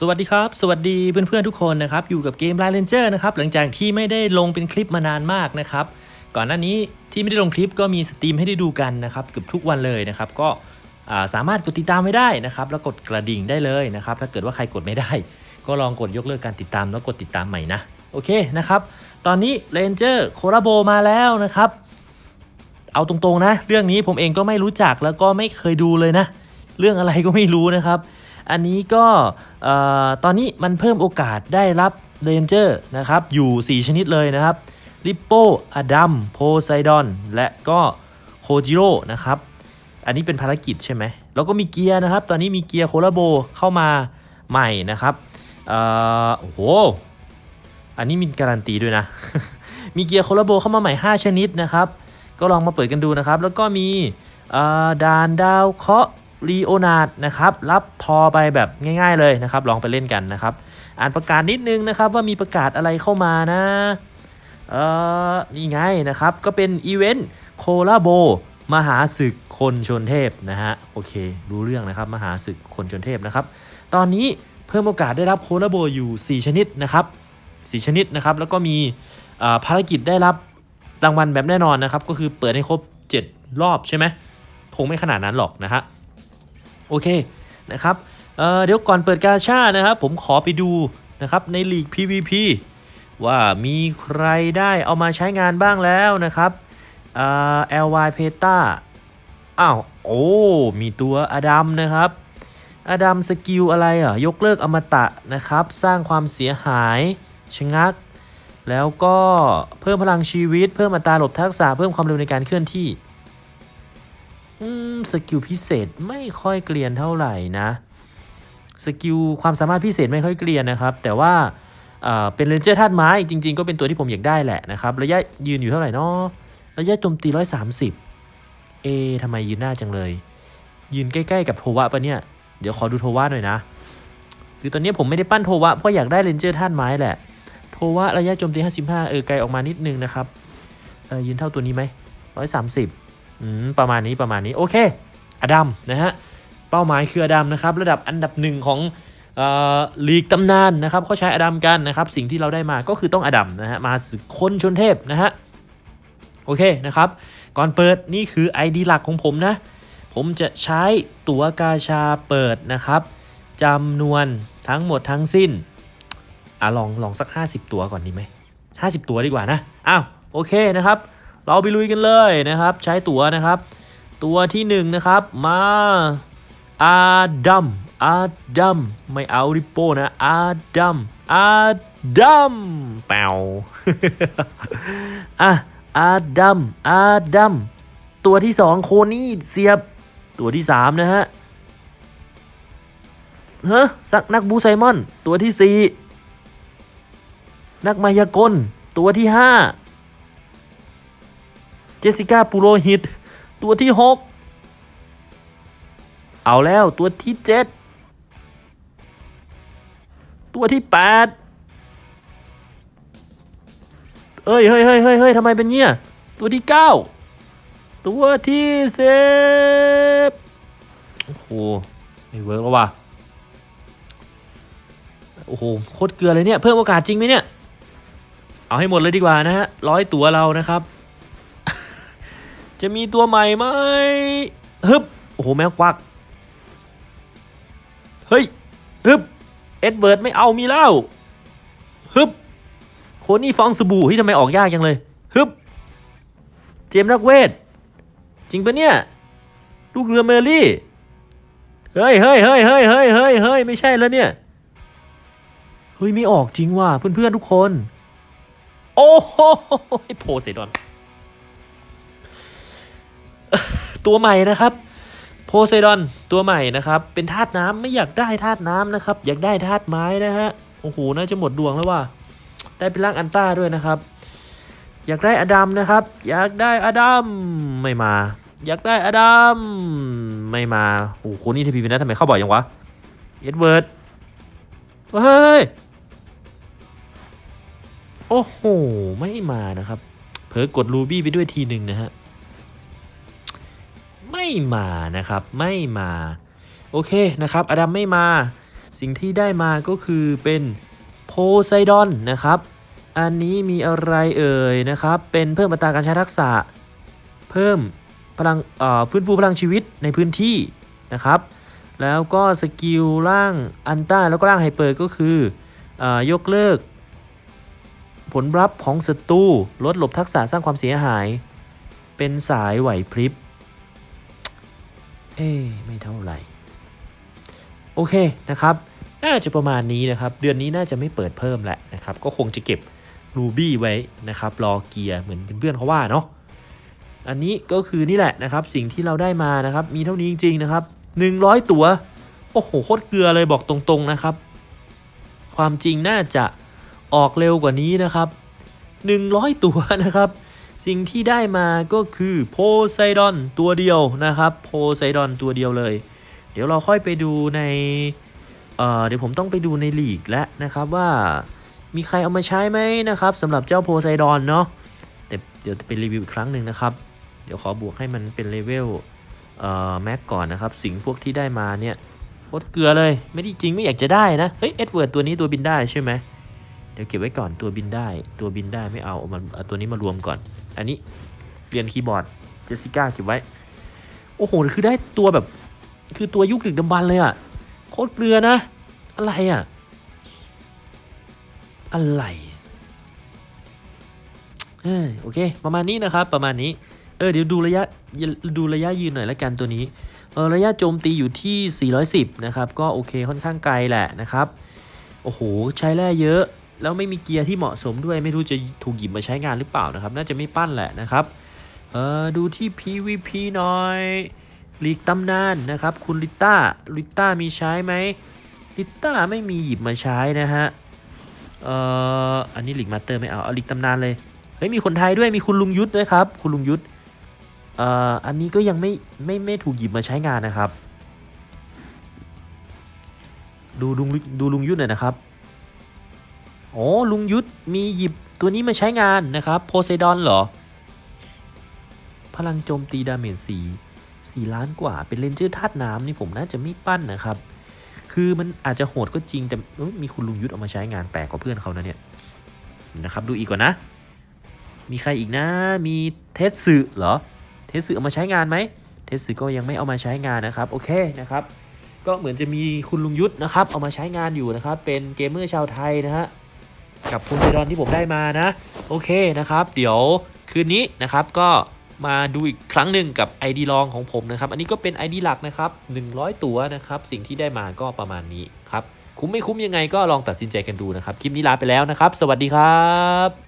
สวัสดีครับ สวัสดีเพื่อนๆทุกคนนะครับ อยู่กับเกม Line Ranger นะครับ หลังจากที่ไม่ได้ลงเป็นคลิปมานานมากนะครับ ก่อนหน้านี้ที่ไม่ได้ลงคลิปก็มีสตรีมให้ได้ดูกันนะครับเกือบทุกวันเลยนะครับ ก็สามารถกดติดตามไว้ได้นะครับ แล้วกดกระดิ่งได้เลยนะครับ ถ้าเกิดว่าใครกดไม่ได้ ก็ลองกดยกเลิกการติดตามแล้วกดติดตามใหม่นะ โอเคนะครับ ตอนนี้ Ranger โคราโบมาแล้วนะครับ เอาตรงๆนะ เรื่องนี้ผมเองก็ไม่รู้จักแล้วก็ไม่เคยดูเลยนะ เรื่องอะไรก็ไม่รู้นะครับ อันนี้ก็ตอนนี้มันเพิ่มโอกาสได้รับเรนเจอร์นะครับ อยู่ 4 ชนิดเลยนะครับริปโปอดัมโพไซดอน และก็โคจิโร่นะครับ อันนี้เป็นภารกิจใช่ไหม แล้วก็มีเกียร์นะครับ ตอนนี้มีเกียร์โคลาโบเข้ามาใหม่นะครับโอ้โห อันนี้มีการันตีด้วยนะ มีเกียร์โคลาโบเข้ามาใหม่ 5 ชนิดนะครับ ก็ลองมาเปิดกันดูนะครับ แล้วก็มีเอ่อดานดาวเคราะห์ลีโอนาดนะครับรับทอไปแบบง่าย ๆเลยนะครับ ลองไปเล่นกันนะครับ อ่านประกาศนิดนึงนะครับว่ามีประกาศอะไรเข้ามานะเอ่อนี่ไงนะครับ ก็เป็นอีเวนต์โคลาโบมหาศึกคนชนเทพนะฮะโอเค รู้เรื่องนะครับมหาศึกคนชนเทพนะครับ ตอนนี้เพิ่มโอกาสได้รับโคลาโบอยู่ 4 ชนิดนะครับ 4 ชนิดนะครับ แล้วก็มีภารกิจได้รับ รางวัลแบบแน่นอนนะครับ ก็คือเปิดให้ครบ 7 รอบใช่ไหมคงไม่ขนาดนั้นหรอกนะฮะโอเคนะครับเเดี๋ยวก่อนเปิดกาชานะครับผมขอไปดูนะครับในลีก PVP ว่ามีใครได้เอามาใช้งานบ้างแล้วนะครับเอ่อ LY p e t a อ้าวโอ้มีตัวอดัมนะครับอดัมสกิลอะไรอะยกเลิกอมตะนะครับ สร้างความเสียหายชะงัก แล้วก็เพิ่มพลังชีวิต เพิ่มอัตราหลบทักษะเพิ่มความเร็วในการเคลื่อนที่สกิลพิเศษไม่ค่อยเกลียนเท่าไหร่นะสกิลความสามารถพิเศษไม่ค่อยเกลียนนะครับ แต่ว่าเเป็นเรนเจอร์ธาตุไม้จริง ๆ ก็เป็นตัวที่ผมอยากได้แหละนะครับ ระยะยืนอยู่เท่าไหร่นาะระยะโจมตี130เอทำไมยืนหน้าจังเลย ยืนใกล้ๆกับโทวะปะเนี่ย เดี๋ยวขอดูโทวะหน่อยนะ คือตอนนี้ผมไม่ได้ปั้นโทวะเพราะอยากได้เรนเจอร์ธาตุไม้แหละ โทวะระยะโจมตี 55 เออไกลออกมานิดนึงนะครับเออยืนเท่าตัวนี้ไหม130อืมประมาณนี้ประมาณนี้โอเค อดัมนะฮะเป้าหมายคืออดัมนะครับระดับอันดับหนึ่งของเอ่อลีกตำนานนะครับเขาใช้อดัมกันนะครับสิ่งที่เราได้มาก็คือต้องอดัมนะฮะมาสึกคนชนเทพนะฮะโอเคนะครับก่อนเปิดนี่คือ ID หลักของผมนะ ผมจะใช้ตั๋วกาชาเปิดนะครับจำนวนทั้งหมดทั้งสิ้น อะลองลองสัก 50 ตัวก่อนดีไหม50ตัวดีกว่านะอ้าวโอเคนะครับ เราไปลุยกันเลยนะครับ ใช้ตัวนะครับ ตัวที่หนึ่งนะครับมาอาดัมอาดัมไม่เอาริปโป้นะอาดัมอาดัมแปวอะอาดัมอาดัมตัวที่สองโคนี่เสียบตัวที่สามนะฮะเฮ้สักนักบูไซมอน ตัวที่สี่ นักมายากล ตัวที่ 5 เจสสิก้าปูโรหิต ตัวที่ 6 เอาแล้วตัวที่ 7 ตัวที่ 8 เอ้ยเฮ้ยเฮ้ยเฮ้ยเฮ้ยทำไมเป็นเงี้ย ตัวที่ 9 ตัวที่สิบโอ้โหไม่เวิร์กแล้วว่ะโอ้โห โคตรเกลือเลยเนี่ย เพิ่มโอกาสจริงไหมเนี่ย เอาให้หมดเลยดีกว่านะฮะร้อยตัวเรานะครับ จะมีตัวใหม่ไหมฮึบโอ้โหแมวกวัก เฮ้ยฮึบเอ็ดเวิร์ดไม่เอามีแล้วฮึบโคนี่ฟองสบู่ที่ทำไมออกยากจังเลยฮึบเจมส์นักเวท จริงปะเนี่ย ลูกเรือเมอรี่ เฮ้ยเฮ้ยเฮ้ยเฮ้ยเฮ้ยเฮ้ยเฮ้ยไม่ใช่แล้วเนี่ย เฮ้ย ไม่ออกจริงว่ะเพื่อนๆทุกคน โอ้โหโพไซดอน ตัวใหม่นะครับ โพไซดอนตัวใหม่นะครับ เป็นธาตุน้ำไม่อยากได้ธาตุน้ำนะครับ อยากได้ธาตุไม้นะฮะโอ้โหน่าจะหมดดวงแล้วว่ะได้เป็นร่างอันต้าด้วยนะครับ อยากได้อดัมนะครับ อยากได้อดัมไม่มา อยากได้อดัมไม่มาโอ้โหนนี้ทีพีนะทำไมเข้าบ่อยยังวะเอ็ดเวิร์ดเฮ้ย โอ้โห ไม่มานะครับ เผลอกดรูบี้ไปด้วยทีหนึ่งนะฮะ ไม่มานะครับ ไม่มา โอเคนะครับ อดัมไม่มา สิ่งที่ได้มาก็คือเป็นโพไซดอนนะครับ อันนี้มีอะไรเอ่ยนะครับ เป็นเพิ่มอัตราการใช้ทักษะ เพิ่มพลังฟื้นฟูพลังชีวิตในพื้นที่นะครับ แล้วก็สกิลร่างอันต้าแล้วก็ร่างไฮเปอร์ก็คืออยกเลิก ผลลัพธ์ของศัตรูลดหลบทักษะสร้างความเสียหาย เป็นสายไหวพริบ เอ๊ะไม่เท่าไหร่ โอเคนะครับ น่าจะประมาณนี้นะครับ เดือนนี้น่าจะไม่เปิดเพิ่มแหละนะครับ ก็คงจะเก็บรูบี้ไว้นะครับ รอเกียร์เหมือนเพื่อนๆเขาว่าเนาะอันนี้ก็คือนี่แหละนะครับ สิ่งที่เราได้มานะครับ มีเท่านี้จริง ๆ นะครับ 100 ตัว โอ้โหโคตรเกลือเลยบอกตรงๆนะครับ ความจริงน่าจะ ออกเร็วกว่านี้นะครับ 100 ตัวนะครับ สิ่งที่ได้มาก็คือโพไซดอนตัวเดียวนะครับ โพไซดอนตัวเดียวเลย เดี๋ยวเราค่อยไปดูในเเดี๋ยวผมต้องไปดูในลีกแล้วนะครับว่ามีใครเอามาใช้ไหมนะครับสำหรับเจ้าโพไซดอนเนาะแต่เดี๋ยวไปรีวิวอีกครั้งหนึ่งนะครับ เดี๋ยวขอบวกให้มันเป็นเลเวลเอ่อแม็กก่อนนะครับ สิ่งพวกที่ได้มาเนี่ยโคตรเกลือเลย ไม่ได้จริงไม่อยากจะได้นะ เฮ้ยเอ็ดเวิร์ดตัวนี้ตัวบินได้ใช่ไหม เดี๋ยวเก็บไว้ก่อนตัวบินได้ ตัวบินได้ไม่เอาเอามันเอาตัวนี้มารวมก่อน อันนี้เรียนคีย์บอร์ดเจสสิก้าเก็บไว้ โอ้โห คือได้ตัวแบบ คือตัวยุคดึกดำบรรเลยอะโคตรเกลือนะ อะไรอะ อะไรเออโอเค ประมาณนี้นะครับ ประมาณนี้ เออ เดี๋ยวดูระยะ ดูระยะยืนหน่อยละกันตัวนี้ เออ ระยะโจมตีอยู่ที่ 410 นะครับ ก็โอเค ค่อนข้างไกลแหละนะครับ โอ้โห ใช้แร่เยอะ แล้วไม่มีเกียร์ที่เหมาะสมด้วยไม่รู้จะถูกหยิบมาใช้งานหรือเปล่านะครับ น่าจะไม่ปั้นแหละนะครับเออดูที่ PVP หน่อยลีกตำนานนะครับ คุณลิต้าลิต้ามีใช้ไหมลิต้าไม่มีหยิบมาใช้นะฮะเอ่ออันนี้ลีกมาสเตอร์ไม่เอาเอาลีกตำนานเลยเฮ้ยมีคนไทยด้วยมีคุณลุงยุทธด้วยครับ คุณลุงยุทธเอ่ออันนี้ก็ยังไม่ไม่ไม่ถูกหยิบมาใช้งานนะครับ ดูลุงดูลุงยุทธหน่อยนะครับ โอ้ลุงยุทธมีหยิบตัวนี้มาใช้งานนะครับโพไซดอนเหรอ พลังโจมตีดาเมจสีสี่ล้านกว่าเป็นเลนเจอร์ธาตุน้ำนี่ผมน่าจะไม่ปั้นนะครับ คือมันอาจจะโหดก็จริงแต่มีคุณลุงยุทธเอามาใช้งานแปลกกว่าเพื่อนเขานะเนี่ยนะครับดูอีกก่อนนะ มีใครอีกนะ มีเทสสึเหรอ เทสสึเอามาใช้งานไหมเทสสึก็ยังไม่เอามาใช้งานนะครับ โอเคนะครับ ก็เหมือนจะมีคุณลุงยุทธนะครับ เอามาใช้งานอยู่นะครับ เป็นเกมเมอร์ชาวไทยนะฮะ กับโพไซดอนที่ผมได้มานะ โอเคนะครับ เดี๋ยวคืนนี้นะครับก็มาดูอีกครั้งหนึ่งกับ ID ลองของผมนะครับ อันนี้ก็เป็น ID หลักนะครับ 100 ตัวนะครับ สิ่งที่ได้มาก็ประมาณนี้ครับ คุ้มไม่คุ้มยังไงก็ลองตัดสินใจกันดูนะครับ คลิปนี้ลาไปแล้วนะครับ สวัสดีครับ